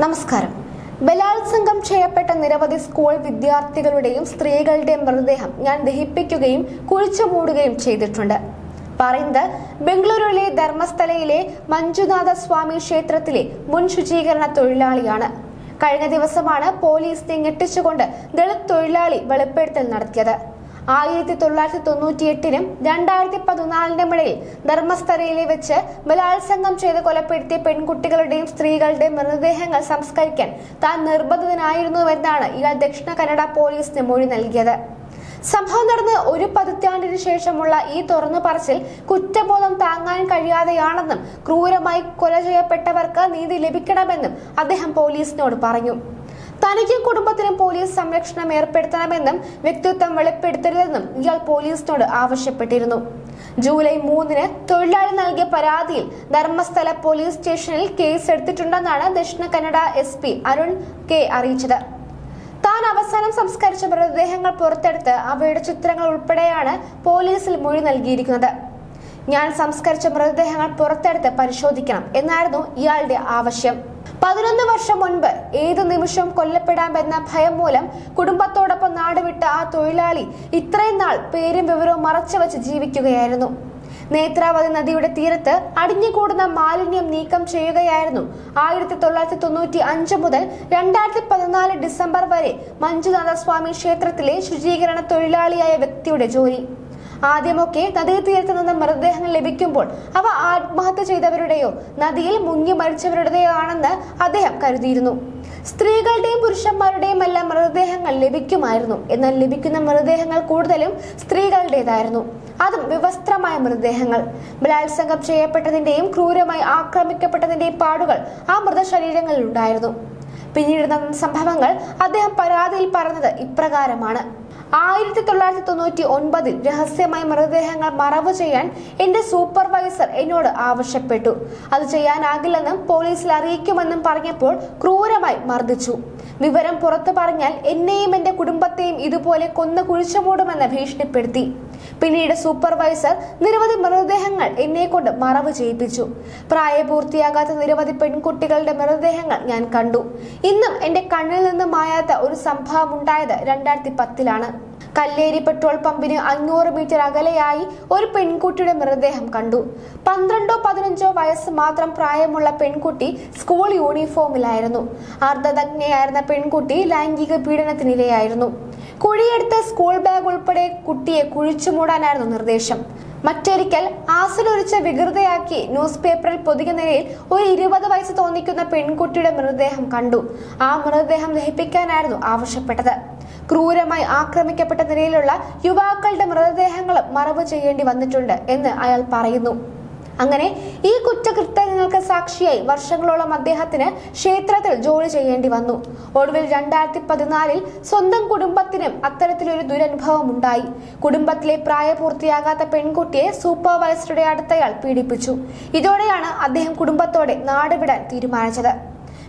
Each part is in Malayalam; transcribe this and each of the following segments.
നമസ്കാരം. ബലാത്സംഗം ചെയ്യപ്പെട്ട നിരവധി സ്കൂൾ വിദ്യാർത്ഥികളുടെയും സ്ത്രീകളുടെയും മൃതദേഹം ഞാൻ ദഹിപ്പിക്കുകയും കുഴിച്ചു മൂടുകയും ചെയ്തിട്ടുണ്ട്. പറയുന്നത് ബംഗളൂരുവിലെ ധർമ്മസ്ഥലയിലെ മഞ്ജുനാഥ സ്വാമി ക്ഷേത്രത്തിലെ മുൻ ശുചീകരണ തൊഴിലാളിയാണ്. കഴിഞ്ഞ ദിവസമാണ് പോലീസിനെ ഞെട്ടിച്ചുകൊണ്ട് ദളിത് തൊഴിലാളി വെളിപ്പെടുത്തൽ നടത്തിയത്. ആയിരത്തി തൊള്ളായിരത്തി തൊണ്ണൂറ്റി എട്ടിനും രണ്ടായിരത്തി പതിനാലിനും ഇടയിൽ ധർമ്മസ്ഥലയിലെ വെച്ച് ബലാത്സംഗം ചെയ്ത് കൊലപ്പെടുത്തിയ പെൺകുട്ടികളുടെയും സ്ത്രീകളുടെയും മൃതദേഹങ്ങൾ സംസ്കരിക്കാൻ താൻ നിർബന്ധിതനായിരുന്നുവെന്നാണ് ഇയാൾ ദക്ഷിണ കന്നഡ പോലീസിന് മൊഴി നൽകിയത്. സംഭവം നടന്ന് ഒരു പതിറ്റാണ്ടിന് ശേഷമുള്ള ഈ തുറന്നു പറച്ചിൽ കുറ്റബോധം താങ്ങാൻ കഴിയാതെയാണെന്നും ക്രൂരമായി കൊല ചെയ്യപ്പെട്ടവർക്ക് നീതി ലഭിക്കണമെന്നും അദ്ദേഹം പോലീസിനോട് പറഞ്ഞു. തനിക്കും കുടുംബത്തിനും പോലീസ് സംരക്ഷണം ഏർപ്പെടുത്തണമെന്നും വ്യക്തിത്വം വെളിപ്പെടുത്തരുതെന്നും ഇയാൾ പോലീസിനോട് ആവശ്യപ്പെട്ടിരുന്നു. ജൂലൈ മൂന്നിന് തൊഴിലാളി നൽകിയ പരാതിയിൽ ധർമ്മസ്ഥല പോലീസ് സ്റ്റേഷനിൽ case എടുത്തിട്ടുണ്ടെന്നാണ് Dakshina Kannada S P Arun K അറിയിച്ചത്. താൻ അവസാനം സംസ്കരിച്ച മൃതദേഹങ്ങൾ പുറത്തെടുത്ത് അവയുടെ ചിത്രങ്ങൾ ഉൾപ്പെടെയാണ് പോലീസിൽ മൊഴി നൽകിയിരിക്കുന്നത്. ഞാൻ സംസ്കരിച്ച മൃതദേഹങ്ങൾ പുറത്തെടുത്ത് പരിശോധിക്കണം എന്നായിരുന്നു ഇയാളുടെ ആവശ്യം. പതിനൊന്ന് വർഷം മുൻപ് ഏതു നിമിഷം കൊല്ലപ്പെടാമെന്ന ഭയം മൂലം കുടുംബത്തോടൊപ്പം നാടുവിട്ട ആ തൊഴിലാളി ഇത്രയും നാൾ പേരും വിവരവും മറച്ചുവെച്ച് ജീവിക്കുകയായിരുന്നു. നേത്രാവതി നദിയുടെ തീരത്ത് അടിഞ്ഞുകൂടുന്ന മാലിന്യം നീക്കം ചെയ്യുകയായിരുന്നു ആയിരത്തി തൊള്ളായിരത്തി തൊണ്ണൂറ്റി അഞ്ച് മുതൽ രണ്ടായിരത്തി പതിനാല് ഡിസംബർ വരെ മഞ്ജുനാഥ സ്വാമി ക്ഷേത്രത്തിലെ ശുചീകരണ തൊഴിലാളിയായ വ്യക്തിയുടെ ജോലി. ആദ്യമൊക്കെ നദീ തീരത്ത് നിന്ന് മൃതദേഹങ്ങൾ ലഭിക്കുമ്പോൾ അവ ആത്മഹത്യ ചെയ്തവരുടെയോ നദിയിൽ മുങ്ങി മരിച്ചവരുടെയോ ആണെന്ന് അദ്ദേഹം കരുതിയിരുന്നു. സ്ത്രീകളുടെയും പുരുഷന്മാരുടെയും എല്ലാം മൃതദേഹങ്ങൾ ലഭിക്കുമായിരുന്നു. എന്നാൽ ലഭിക്കുന്ന മൃതദേഹങ്ങൾ കൂടുതലും സ്ത്രീകളുടേതായിരുന്നു. അതും വിവസ്ത്രമായ മൃതദേഹങ്ങൾ. ബലാത്സംഗം ചെയ്യപ്പെട്ടതിന്റെയും ക്രൂരമായി ആക്രമിക്കപ്പെട്ടതിന്റെയും പാടുകൾ ആ മൃതശരീരങ്ങളിൽ ഉണ്ടായിരുന്നു പിന്നീട് നടന്ന സംഭവങ്ങൾ അദ്ദേഹം പരാതിയിൽ പറഞ്ഞത് ഇപ്രകാരമാണ്. ആയിരത്തി തൊള്ളായിരത്തി തൊണ്ണൂറ്റി ഒൻപതിൽ രഹസ്യമായി മൃതദേഹങ്ങൾ മറവ് ചെയ്യാൻ എന്റെ സൂപ്പർവൈസർ എന്നോട് ആവശ്യപ്പെട്ടു. അത് ചെയ്യാനാകില്ലെന്നും പോലീസിൽ അറിയിക്കുമെന്നും പറഞ്ഞപ്പോൾ ക്രൂരമായി മർദ്ദിച്ചു. വിവരം പുറത്തു പറഞ്ഞാൽ എന്നെയും എന്റെ കുടുംബത്തെയും ഇതുപോലെ കൊന്നു കുഴിച്ചുമൂടുമെന്ന് ഭീഷണിപ്പെടുത്തി. പിന്നീട് സൂപ്പർവൈസർ നിരവധി മൃതദേഹങ്ങൾ എന്നെ കൊണ്ട് മറവ് ചെയ്യിപ്പിച്ചു. പ്രായപൂർത്തിയാകാത്ത നിരവധി പെൺകുട്ടികളുടെ മൃതദേഹങ്ങൾ ഞാൻ കണ്ടു. ഇന്നും എന്റെ കണ്ണിൽ നിന്ന് മായാത്ത ഒരു സംഭവം ഉണ്ടായത് രണ്ടായിരത്തി പത്തിലാണ് കല്ലേരി പെട്രോൾ പമ്പിന് അഞ്ഞൂറ് മീറ്റർ അകലെയായി ഒരു പെൺകുട്ടിയുടെ മൃതദേഹം കണ്ടു. പന്ത്രണ്ടോ പതിനഞ്ചോ വയസ്സ് മാത്രം പ്രായമുള്ള പെൺകുട്ടി സ്കൂൾ യൂണിഫോമിലായിരുന്നു. അർദ്ധതജ്ഞയായിരുന്ന പെൺകുട്ടി ലൈംഗിക പീഡനത്തിനിരയായിരുന്നു. കുഴിയെടുത്ത് സ്കൂൾ ബാഗ് ഉൾപ്പെടെ കുട്ടിയെ കുഴിച്ചു മൂടാനായിരുന്നു നിർദ്ദേശം. മറ്റൊരിക്കൽ ആസിലൊരിച്ച വികൃതയാക്കി ന്യൂസ് പേപ്പറിൽ പൊതിഞ്ഞ നിലയിൽ ഒരു ഇരുപത് വയസ്സ് തോന്നിക്കുന്ന പെൺകുട്ടിയുടെ മൃതദേഹം കണ്ടു. ആ മൃതദേഹം ദഹിപ്പിക്കാനായിരുന്നു ആവശ്യപ്പെട്ടത്. ക്രൂരമായി ആക്രമിക്കപ്പെട്ട നിലയിലുള്ള യുവാക്കളുടെ മൃതദേഹങ്ങളും മറവ് ചെയ്യേണ്ടി വന്നിട്ടുണ്ട് എന്ന് അയാൾ പറയുന്നു. അങ്ങനെ ഈ കുറ്റകൃത്യങ്ങൾക്ക് സാക്ഷിയായി വർഷങ്ങളോളം അദ്ദേഹത്തിന് ക്ഷേത്രത്തിൽ ജോലി ചെയ്യേണ്ടി വന്നു. ഒടുവിൽ രണ്ടായിരത്തി പതിനാലിൽ സ്വന്തം കുടുംബത്തിനും അത്തരത്തിലൊരു ദുരനുഭവം ഉണ്ടായി കുടുംബത്തിലെ പ്രായപൂർത്തിയാകാത്ത പെൺകുട്ടിയെ സൂപ്പർവൈസറുടെ അടുത്തയാൾ പീഡിപ്പിച്ചു. ഇതോടെയാണ് അദ്ദേഹം കുടുംബത്തോടെ നാടുവിടാൻ തീരുമാനിച്ചത്.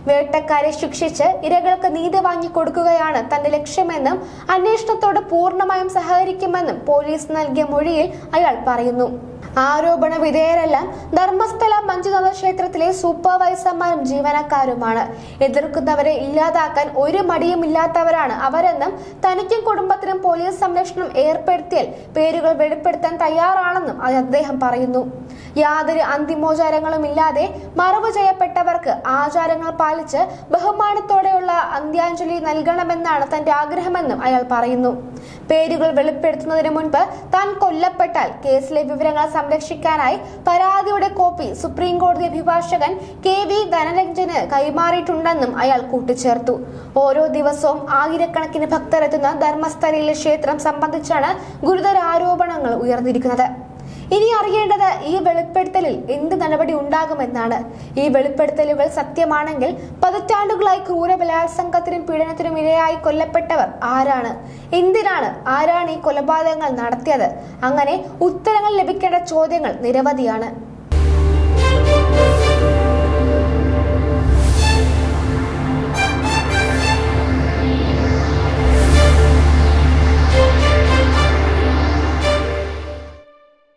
വേട്ടക്കാരെ ശിക്ഷിച്ച് ഇരകൾക്ക് നീതി വാങ്ങി കൊടുക്കുകയാണ് തന്റെ ലക്ഷ്യമെന്നും അന്വേഷണത്തോട് പൂർണമായും സഹകരിക്കുമെന്നും പോലീസ് നൽകിയ മൊഴിയിൽ അയാൾ പറയുന്നു. ആരോപണ വിധേയരെല്ലാം ധർമ്മസ്ഥല മഞ്ജുനാഥ ക്ഷേത്രത്തിലെ സൂപ്പർവൈസർമാരും ജീവനക്കാരുമാണ്. എതിർക്കുന്നവരെ ഇല്ലാതാക്കാൻ ഒരു മടിയും ഇല്ലാത്തവരാണ് അവരെന്നും തനിക്കും കുടുംബത്തിനും പോലീസ് സംരക്ഷണം ഏർപ്പെടുത്തിയാൽ പേരുകൾ വെളിപ്പെടുത്താൻ തയ്യാറാണെന്നും അദ്ദേഹം പറയുന്നു. യാതൊരു അന്തിമോചാരങ്ങളും ഇല്ലാതെ മറവ് ചെയ്യപ്പെട്ടവർക്ക് ആചാരങ്ങൾ പാലിച്ച് ബഹുമാനത്തോടെയുള്ള അന്ത്യാഞ്ജലി നൽകണമെന്നാണ് തന്റെ ആഗ്രഹമെന്നും അയാൾ പറയുന്നു. പേരുകൾ വെളിപ്പെടുത്തുന്നതിന് മുൻപ് താൻ കൊല്ലപ്പെട്ടാൽ കേസിലെ വിവരങ്ങൾ സംരക്ഷിക്കാനായി പരാതിയുടെ കോപ്പി സുപ്രീം കോടതി അഭിഭാഷകൻ കെ വി ധനരഞ്ജന് കൈമാറിയിട്ടുണ്ടെന്നും അയാൾ കൂട്ടിച്ചേർത്തു. ഓരോ ദിവസവും ആയിരക്കണക്കിന് ഭക്തരെത്തുന്ന ധർമ്മസ്ഥലയിലെ ക്ഷേത്രം സംബന്ധിച്ചാണ് ഗുരുതര ആരോപണങ്ങൾ ഉയർന്നിരിക്കുന്നത്. ഇനി അറിയേണ്ടത് ഈ വെളിപ്പെടുത്തലിൽ എന്ത് നടപടി ഉണ്ടാകുമെന്നാണ്. ഈ വെളിപ്പെടുത്തലുകൾ സത്യമാണെങ്കിൽ പതിറ്റാണ്ടുകളായി ക്രൂര ബലാത്സംഗത്തിനും പീഡനത്തിനും ഇരയായി കൊല്ലപ്പെട്ടവർ ആരാണ്? എന്തിനാണ് ആരാണ് ഈ കൊലപാതകങ്ങൾ നടത്തിയത്? അങ്ങനെ ഉത്തരങ്ങൾ ലഭിക്കേണ്ട ചോദ്യങ്ങൾ നിരവധിയാണ്.